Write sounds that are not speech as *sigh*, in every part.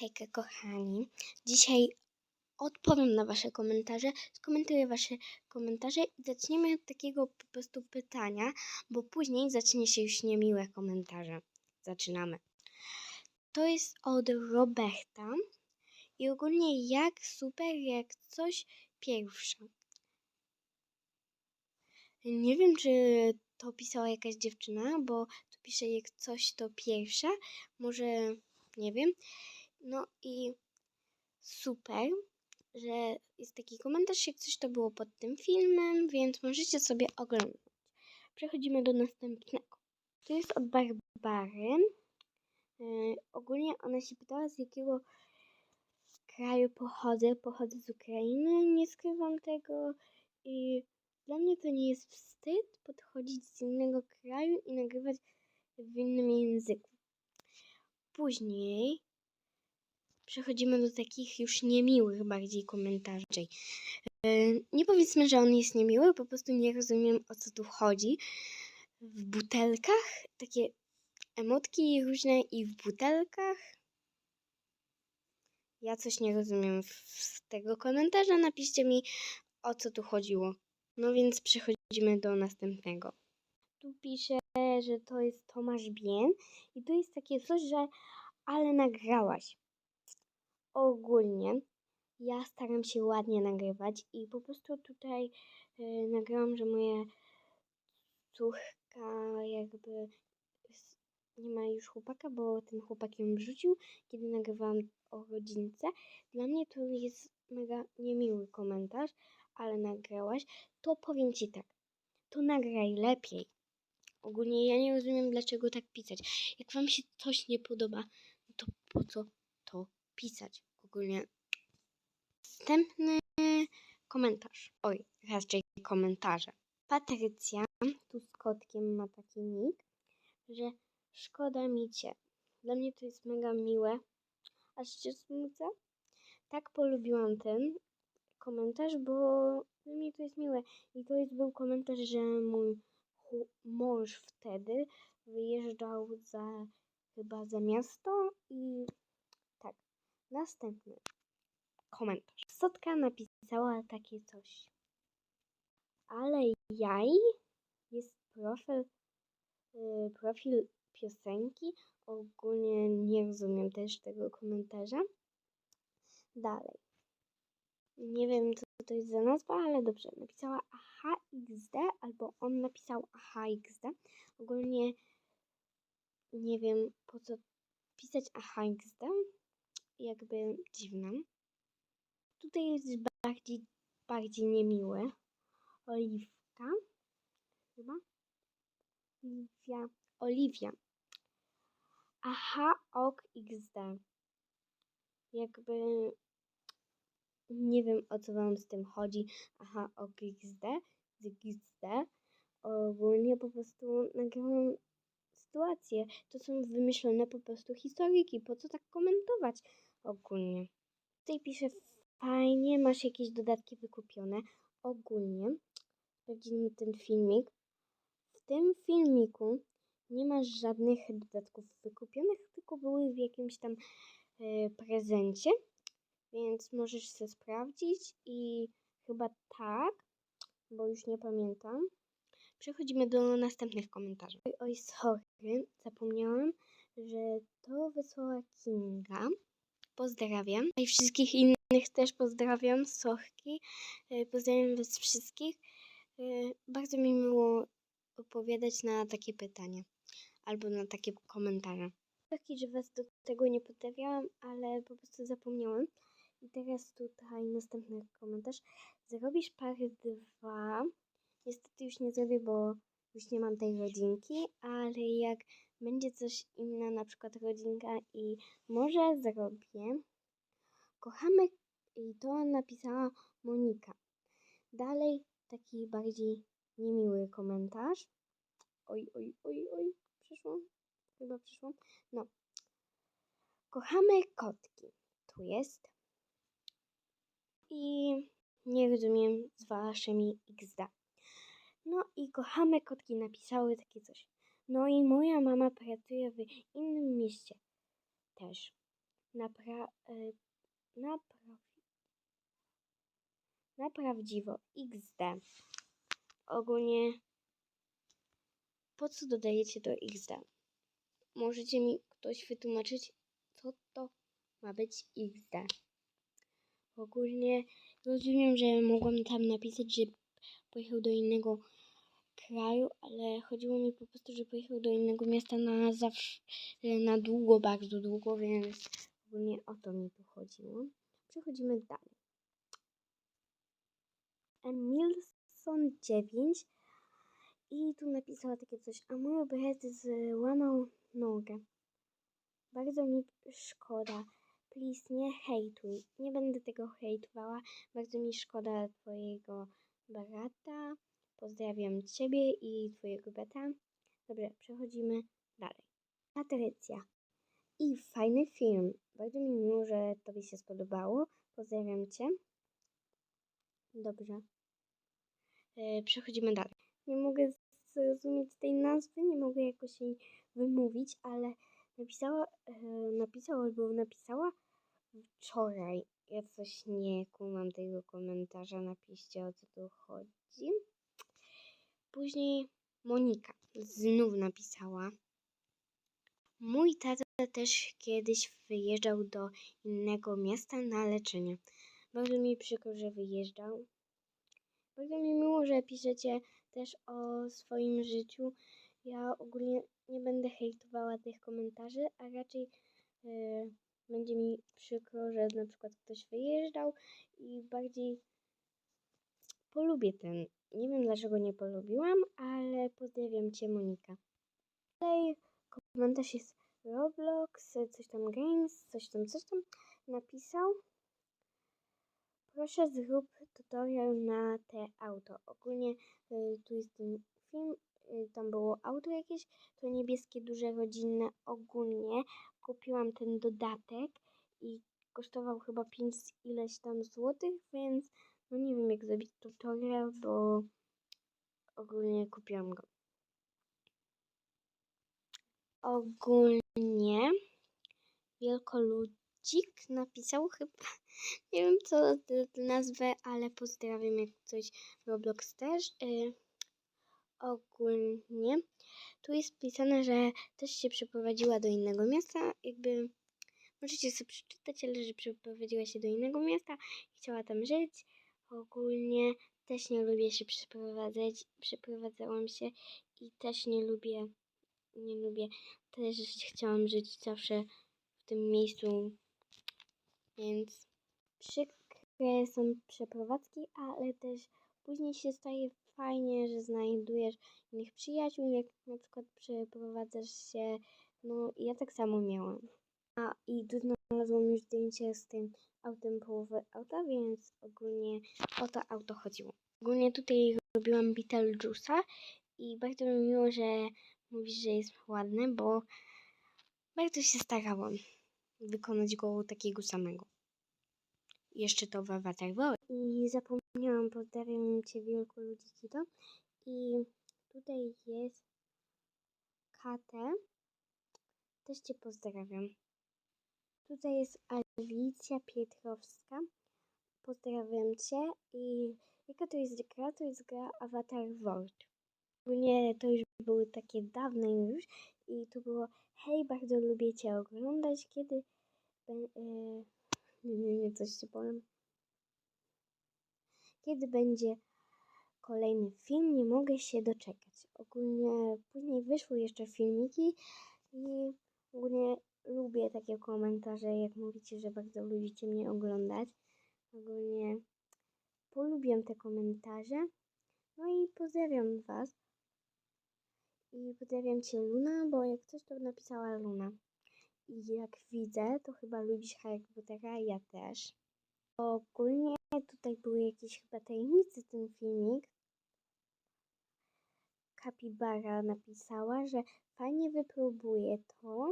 Hejka kochani, dzisiaj odpowiem na wasze komentarze, skomentuję wasze komentarze i zaczniemy od takiego po prostu pytania, bo później zacznie się już niemiłe komentarze. Zaczynamy. To jest od Roberta i ogólnie jak super, jak coś pierwsza. Nie wiem, czy to pisała jakaś dziewczyna, bo tu pisze jak coś to pierwsza, może nie wiem. No i super, że jest taki komentarz, jak coś to było pod tym filmem, więc możecie sobie oglądać. Przechodzimy do następnego. To jest od Barbary. Yy, ogólnie ona się pytała, z jakiego kraju pochodzę. Pochodzę z Ukrainy, nie skrywam tego i dla mnie to nie jest wstyd podchodzić z innego kraju i nagrywać w innym języku. Później przechodzimy do takich już niemiłych bardziej komentarzy. Yy, Nie powiedzmy, że on jest niemiły, po prostu nie rozumiem o co tu chodzi. W butelkach takie emotki różne i w butelkach. Ja coś nie rozumiem z tego komentarza. Napiszcie mi o co tu chodziło. No więc przechodzimy do następnego. Tu pisze, że to jest Tomasz Bien i tu jest takie coś, że ale nagrałaś. Ogólnie ja staram się ładnie nagrywać i po prostu tutaj y, nagrałam, że moja córka jakby nie ma już chłopaka, bo ten chłopak ją wrzucił, kiedy nagrywałam o rodzince. Dla mnie to jest mega niemiły komentarz, ale nagrałaś, to powiem Ci tak, to nagraj lepiej. Ogólnie ja nie rozumiem, dlaczego tak pisać. Jak Wam się coś nie podoba, no to po co pisać? Ogólnie. Następny komentarz. Oj, raczej komentarze. Patrycja, tu z kotkiem ma taki nick, że szkoda mi cię. Dla mnie to jest mega miłe. Aż się smucę. Tak polubiłam ten komentarz, bo dla mnie to jest miłe. I to jest był komentarz, że mój mąż wtedy wyjeżdżał za chyba za miasto i. Następny komentarz. Sotka napisała takie coś. Ale jaj jest profil, y, profil piosenki. Ogólnie nie rozumiem też tego komentarza. Dalej. Nie wiem, co to jest za nazwa, ale dobrze. Napisała AHXD albo on napisał AHXD. Ogólnie nie wiem, po co pisać AHXD. Jakby dziwne. Tutaj jest bardziej, bardziej niemiłe. Oliwka. Chyba? Oliwia. Oliwia. Aha, ok, XD. Jakby nie wiem o co wam z tym chodzi. Aha, ok, XD. Z XD. Ogólnie po prostu nagrałam sytuację. To są wymyślone po prostu historyjki. Po co tak komentować ogólnie? Tutaj pisze fajnie, masz jakieś dodatki wykupione. Ogólnie sprawdzimy ten filmik. W tym filmiku nie masz żadnych dodatków wykupionych, tylko były w jakimś tam e, prezencie, więc możesz sobie sprawdzić i chyba tak, bo już nie pamiętam. Przechodzimy do następnych komentarzy. Oj, oj, sorry, zapomniałam, że to wysłała Kinga. Pozdrawiam. I wszystkich innych też pozdrawiam. Sorki. E, Pozdrawiam Was wszystkich. E, Bardzo mi miło odpowiadać na takie pytania albo na takie komentarze. Taki, że Was do tego nie potrafiałam, ale po prostu zapomniałam. I teraz tutaj następny komentarz. Zrobisz pary dwa. Niestety już nie zrobię, bo już nie mam tej rodzinki, ale jak będzie coś inna, na przykład rodzinka i może zrobię. Kochamy i to napisała Monika. Dalej taki bardziej niemiły komentarz. Oj, oj, oj, oj, przyszło? Chyba przyszło. No. Kochamy kotki. Tu jest. I nie rozumiem z waszymi XD. No i kochamy kotki napisały takie coś. No i moja mama pracuje w innym mieście też. na, pra, e, na, pra, na prawdziwo XD. Ogólnie po co dodajecie to XD? Możecie mi ktoś wytłumaczyć, co to ma być XD? Ogólnie rozumiem, że mogłam tam napisać, że pojechał do innego kraju, ale chodziło mi po prostu, że pojechał do innego miasta na zawsze, na długo, bardzo długo, więc ogólnie o to mi tu chodziło. Przechodzimy dalej. Emilson 9 i tu napisała takie coś, a mój brat złamał nogę. Bardzo mi szkoda. Please, nie hejtuj. Nie będę tego hejtowała. Bardzo mi szkoda twojego brata. Pozdrawiam ciebie i twojego brata. Dobrze, przechodzimy dalej. Patrycja. I fajny film. Bardzo mi miło, że tobie się spodobało. Pozdrawiam cię. Dobrze. E, przechodzimy dalej. Nie mogę zrozumieć tej nazwy, nie mogę jakoś jej wymówić, ale napisała, e, napisała albo napisała wczoraj. Ja coś nie kumam tego komentarza, napiszcie o co tu chodzi. Później Monika znów napisała. Mój tata też kiedyś wyjeżdżał do innego miasta na leczenie. Bardzo mi przykro, że wyjeżdżał. Bardzo mi miło, że piszecie też o swoim życiu. Ja ogólnie nie będę hejtowała tych komentarzy, a raczej yy, będzie mi przykro, że na przykład ktoś wyjeżdżał i bardziej polubię ten. Nie wiem dlaczego nie polubiłam, ale pozdrawiam Cię Monika. Tutaj komentarz jest Roblox, coś tam Games, coś tam, coś tam napisał. Proszę zrób tutorial na te auto. Ogólnie y, tu jest ten film, y, tam było auto jakieś, to niebieskie duże rodzinne. Ogólnie kupiłam ten dodatek i kosztował chyba 5 ileś tam złotych, więc no nie wiem jak zrobić tutorial, bo ogólnie kupiłam go. Ogólnie Wielkoludzik napisał chyba, *laughs* nie wiem co nazwę, ale pozdrawiam jak coś Roblox też. Y, ogólnie tu jest pisane, że też się przeprowadziła do innego miasta, jakby możecie sobie przeczytać, ale że przeprowadziła się do innego miasta i chciała tam żyć. Ogólnie też nie lubię się przeprowadzać, przeprowadzałam się i też nie lubię, nie lubię, też chciałam żyć zawsze w tym miejscu, więc przykre są przeprowadzki, ale też później się staje fajnie, że znajdujesz innych przyjaciół, jak na przykład przeprowadzasz się, no ja tak samo miałam. A i znalazłam już zdjęcie z tym autem połowy auta, więc ogólnie o to auto chodziło. Ogólnie tutaj robiłam Beetlejuice'a i bardzo mi miło, że mówisz, że jest ładny, bo bardzo się starałam wykonać go takiego samego. Jeszcze to w Avatar World. I zapomniałam, pozdrawiam Cię wielko ludziki to. I tutaj jest Katę. Też Cię pozdrawiam. Tutaj jest Alicja Pietrowska. Pozdrawiam Cię. I jaka to jest gra? To jest gra Avatar World. Ogólnie to już były takie dawne już i tu było hej, bardzo lubię Cię oglądać, kiedy... Yy, nie, nie, coś Ci powiem. Kiedy będzie kolejny film, nie mogę się doczekać. Ogólnie później wyszły jeszcze filmiki i ogólnie lubię takie komentarze, jak mówicie, że bardzo lubicie mnie oglądać. Ogólnie polubiam te komentarze. No i pozdrawiam Was. I pozdrawiam Cię Luna, bo jak coś to napisała Luna. I jak widzę, to chyba lubisz Harry Pottera, ja też. Ogólnie tutaj były jakieś chyba tajemnice ten filmik. Kapibara napisała, że fajnie wypróbuje to,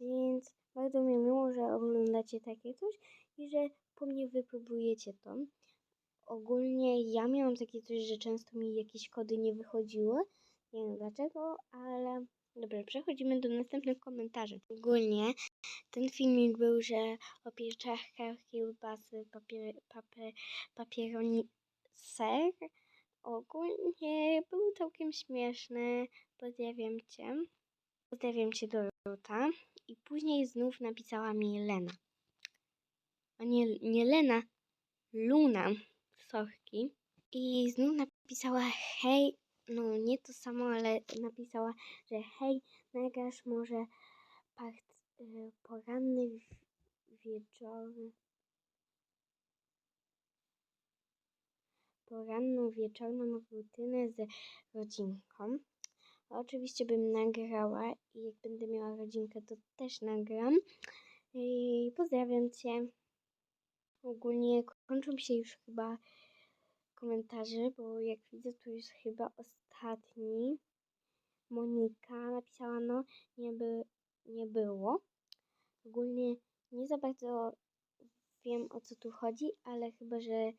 więc bardzo mi miło, że oglądacie takie coś i że po mnie wypróbujecie to. Ogólnie ja miałam takie coś, że często mi jakieś kody nie wychodziły. Nie wiem dlaczego, ale Dobra, przechodzimy do następnych komentarzy. Ogólnie ten filmik był, że o pieczarkach, kiełbasy, papier, papier, papieroni, ser. Ogólnie był całkiem śmieszny. Pozdrawiam cię. Pozdrawiam cię Dorota. Później znów napisała mi Lena. A nie, nie Lena, Luna. Sorki. I znów napisała hej, no nie to samo, ale napisała, że hej, nagrasz może part y, poranny w- wieczory. Poranną wieczorną rutynę z rodzinką. Oczywiście bym nagrała i jak będę miała rodzinkę, to też nagram. I pozdrawiam Cię. Ogólnie kończą się już chyba komentarze, bo jak widzę, to już chyba ostatni. Monika napisała, no nie, by, nie było. Ogólnie nie za bardzo wiem o co tu chodzi, ale chyba, że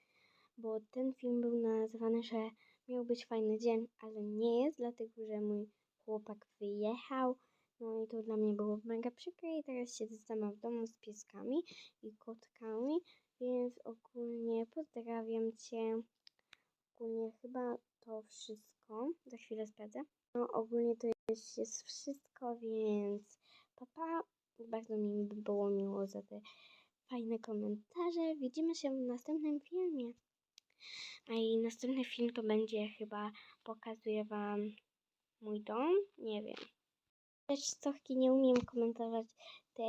bo ten film był nazwany, że miał być fajny dzień, ale nie jest, dlatego że mój chłopak wyjechał. No i to dla mnie było mega przykre i teraz siedzę sama w domu z pieskami i kotkami, więc ogólnie pozdrawiam Cię. Ogólnie chyba to wszystko. Za chwilę sprawdzę. No ogólnie to jest, jest wszystko, więc papa. Bardzo mi by było miło za te fajne komentarze. Widzimy się w następnym filmie. A i następny film to będzie chyba pokazuję wam mój dom. Nie wiem. Też sorki nie umiem komentować te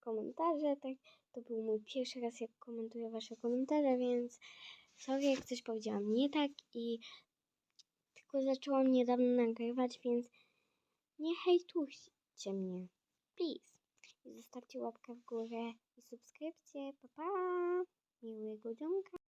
komentarze. Tak, to był mój pierwszy raz jak komentuję wasze komentarze, więc sorry jak coś powiedziałam nie tak i tylko zaczęłam niedawno nagrywać, więc nie hejtujcie mnie. Please. I zostawcie łapkę w górę i subskrypcję. Pa pa! Miłego dzionka.